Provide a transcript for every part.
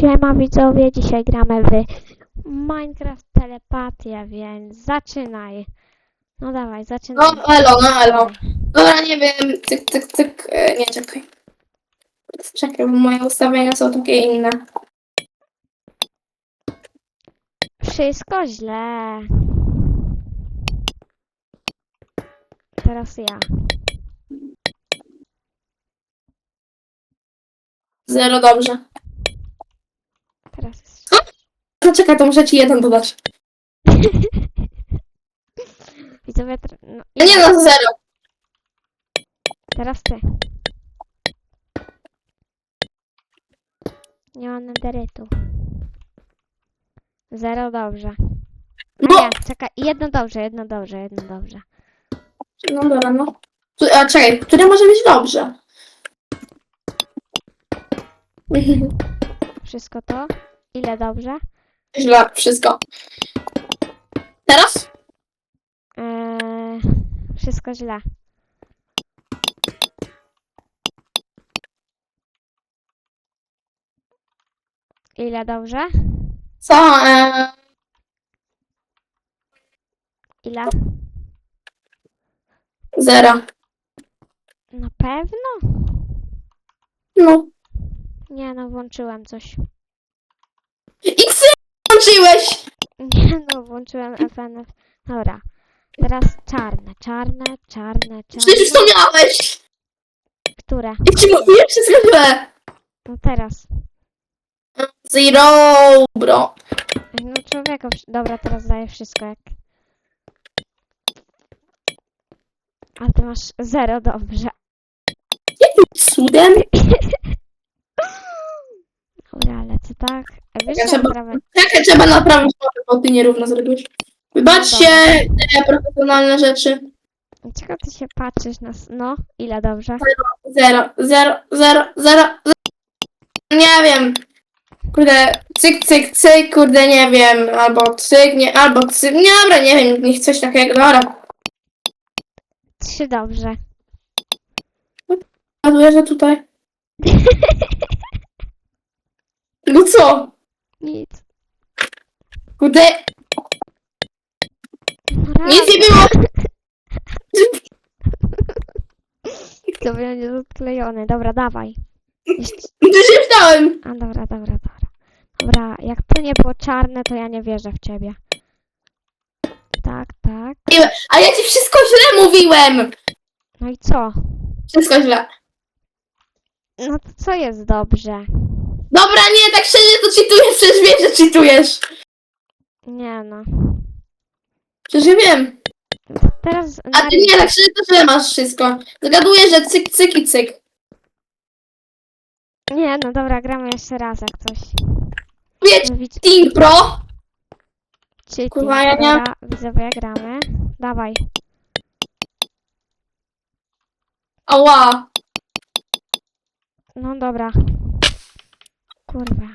Siema widzowie, dzisiaj gramy w Minecraft Telepatia, więc zaczynaj. No dawaj, zaczynaj. No, elo, no, elo. Dobra, nie wiem, cyk, cyk, cyk, e, nie, czekaj. Czekaj, bo moje ustawienia są takie inne. Wszystko źle. Teraz ja. Zero, dobrze. Teraz jest... No czekaj, to muszę ci jeden dodać. Widzowie, tr- no, No nie no, zero. teraz ty. Nie mam nederytu. Zero dobrze. No No, nie, czekaj, jedno dobrze, jedno dobrze, jedno dobrze. no dobra, no. Tu- A czekaj, które może być dobrze? Wszystko to? Ile dobrze? Źle, wszystko. Teraz? Eee, wszystko źle. Ile dobrze? Co? E, Ile? zero. Na pewno? No. Nie no, włączyłem coś. X włączyłeś! Nie no, włączyłem FNF. Dobra. Teraz czarne, czarne, czarne, Przecież już to czarne. miałeś! Które? Jak ci mówiłem, wszystko źle. No teraz. Zero, bro. No człowieku, wsz- dobra, teraz daję wszystko jak... A ty masz zero, dobrze. Cudem? Dobra, lecę tak. A wiesz, Ja ja trzeba- sprawę... Czekaj, trzeba naprawić, bo ty nierówno zrobiłeś. Wybaczcie te profesjonalne rzeczy. Czego ty się patrzysz na... s- No, ile dobrze? Zero, zero, zero, zero, zero. Nie wiem. Kurde, cyk, cyk, cyk, kurde, nie wiem. Albo cyk, nie, albo cyk. Nie, dobra, nie wiem, niech coś takiego. Dobra. Trzy dobrze. Ładuję, że tutaj. No co? Nic. Kurde, No nic nie było. To będzie odklejony. Dobra, dawaj. Jeszcze... Już się wstałem. A dobra, dobra, dobra. Dobra, jak to nie było czarne, to ja nie wierzę w ciebie. Tak, tak. A ja ci wszystko źle mówiłem. No i co? Wszystko źle. No to co jest dobrze? Dobra, nie, tak szczerze to cheatujesz, przecież wiesz, że cheatujesz. Nie no. Przecież ja wiem. Teraz A ty nie, tak szczerze to źle masz wszystko. Zgaduję, że cyk, cyk i cyk. Nie no, dobra, gramy jeszcze raz jak coś. Wiecie. Team Pro. Cheating. Kurwa, ja nie- Dobra, widzowie, gramy. Dawaj. Ała. No dobra. Kurwa.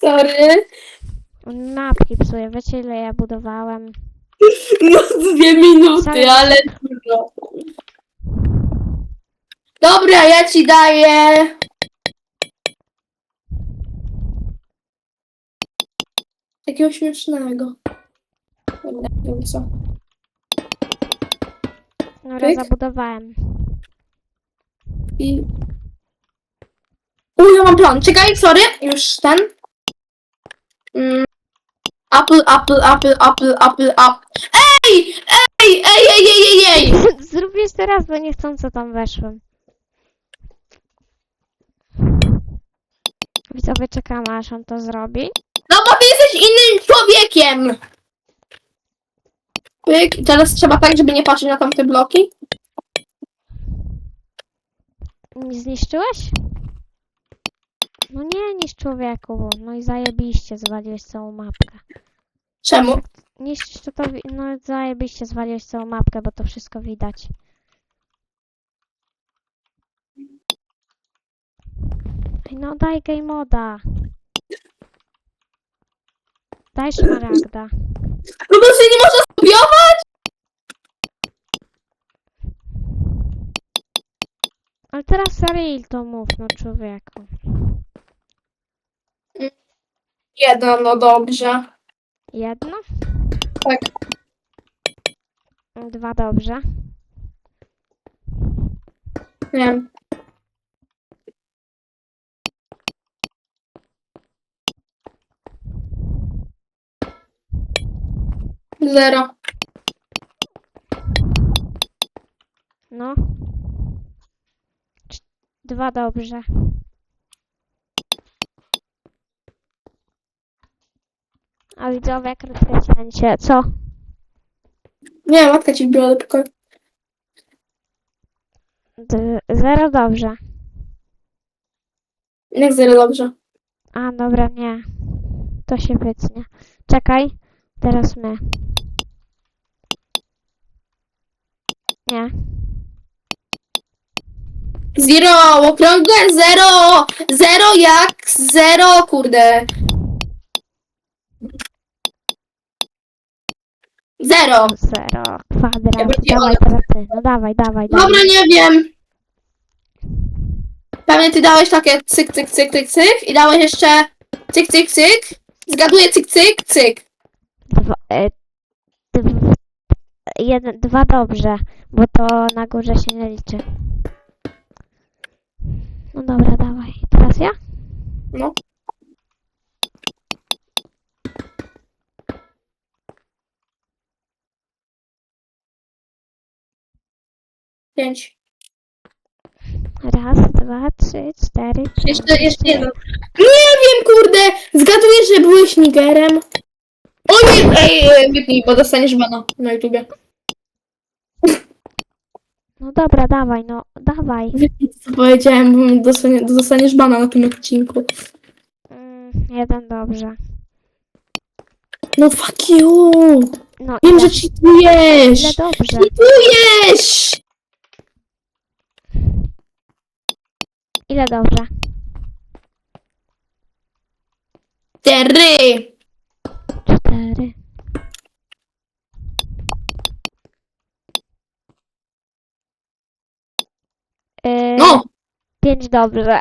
Sorry. On mapki psuje. Wiecie ile ja budowałem? No dwie minuty, Sorry. ale trudno. Dobra, ja ci daję. Takiego śmiesznego. Dobra, nie wiem co. Dobra, Pyk. zabudowałem. I... U, ja mam plan. Czekaj, sorry. Już ten. Mm. Apple, Apple, Apple, Apple, Apple, Apple. Ej! Ej! Ej, ej, ej, ej, ej! Zrób jeszcze raz, bo niechcąco tam weszłem. Widzowie, czekamy aż on to zrobi. No bo ty jesteś innym człowiekiem! Pyk. I teraz trzeba tak, żeby nie patrzeć na tamte bloki. Nie Zniszczyłeś? No nie niszcz człowieku. No i zajebiście zwaliłeś całą mapkę. Czemu? Niszczysz to, to no zajebiście zwaliłeś całą mapkę, bo to wszystko widać. No daj game moda. Daj szmaragda. No bo się nie można stopiować? Ale teraz real to mów, no człowieku. Jedno, no dobrze. Jedno? Tak. Dwa dobrze. Nie. Zero. No. Dwa dobrze. A widzowie, krótkie cięcie. Co? Nie, matka ci wbiła do pokoju. D- zero dobrze. Jak zero dobrze. A, dobra, nie. To się wytnie. Czekaj. Teraz my. Nie. Zero, okrągłe zero! Zero jak zero, kurde. Zero. Zero. Kwadrat. Ja będzie dawaj teraz ty. No dawaj, dawaj, dawaj. Dobra, nie wiem. Pewnie ty dałeś takie cyk, cyk, cyk, cyk, cyk i dałeś jeszcze cyk, cyk, cyk. Zgaduję cyk, cyk, cyk. Dwa, e, dw, jeden, dwa dobrze, bo to na górze się nie liczy. No dobra, dawaj. Teraz ja? No. Pięć. Raz, dwa, trzy, cztery, pięć. Jeszcze, jeszcze jeden. Nie wiem, kurde. Zgaduję, że byłeś Nigerem. O nie! Ej, ej, wypnij, bo dostaniesz bana na YouTubie. No dobra, dawaj, no dawaj. Wypnij, co powiedziałem, bo dostanie, dostaniesz bana na tym odcinku. Mm, jeden dobrze. No fuck you! No Wiem, ile, że cheatujesz! ile dobrze? Cheatujesz! Ile dobrze? Cztery! Cztery. Yy, No! Pięć dobrze.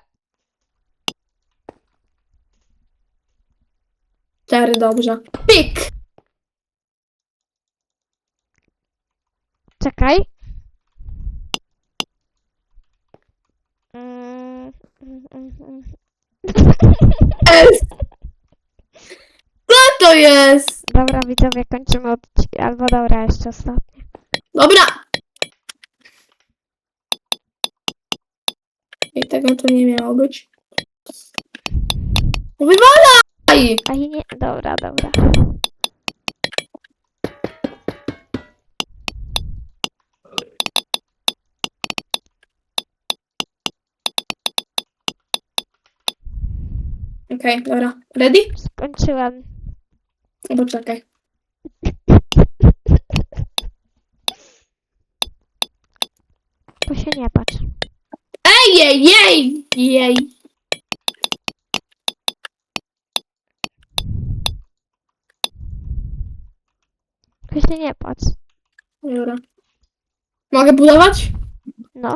Cztery, dobrze. Pik! Czekaj. Mm, mm, mm, mm. Jest! Co to jest? Dobra, widzowie, kończymy odcinek. Albo dobra, jeszcze ostatnie. Dobra! Tego to nie miało być. Wywalaj! A nie, dobra, dobra. Okej, dobra. Ready? Skończyłem. No Poczekaj. To się nie patrz. Ej, jej, jej, jej. Nie patrz. Dobra. Mogę budować? No.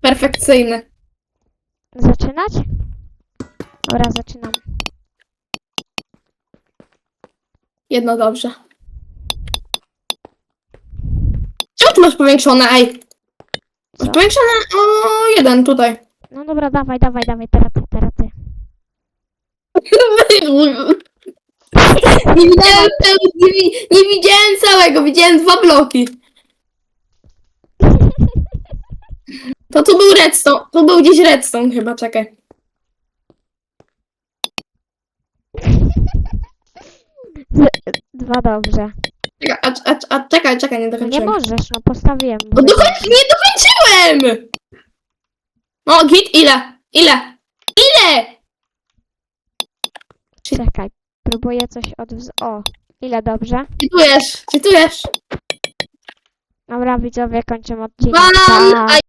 Perfekcyjny. Zaczynać? Dobra, zaczynam. Jedno dobrze. Czemu tu masz powiększone, ej? Masz Co? powiększone o jeden tutaj. No dobra, dawaj, dawaj, dawaj, teraz ty, teraz ty. nie, widziałem, całego- nie, wi- nie widziałem całego, widziałem dwa bloki. To tu był redstone, tu był gdzieś redstone chyba, czekaj. Dwa dobrze. Czekaj, a, a, a, czekaj, czekaj, nie nie dokończyłem. możesz, no postawiłem. No dokoń, nie dokończyłem! No, git, ile? Ile? Ile? Czekaj, próbuję coś odwz... O, ile dobrze? Czytujesz, czytujesz. Dobra, widzowie, kończymy odcinek. Pa. a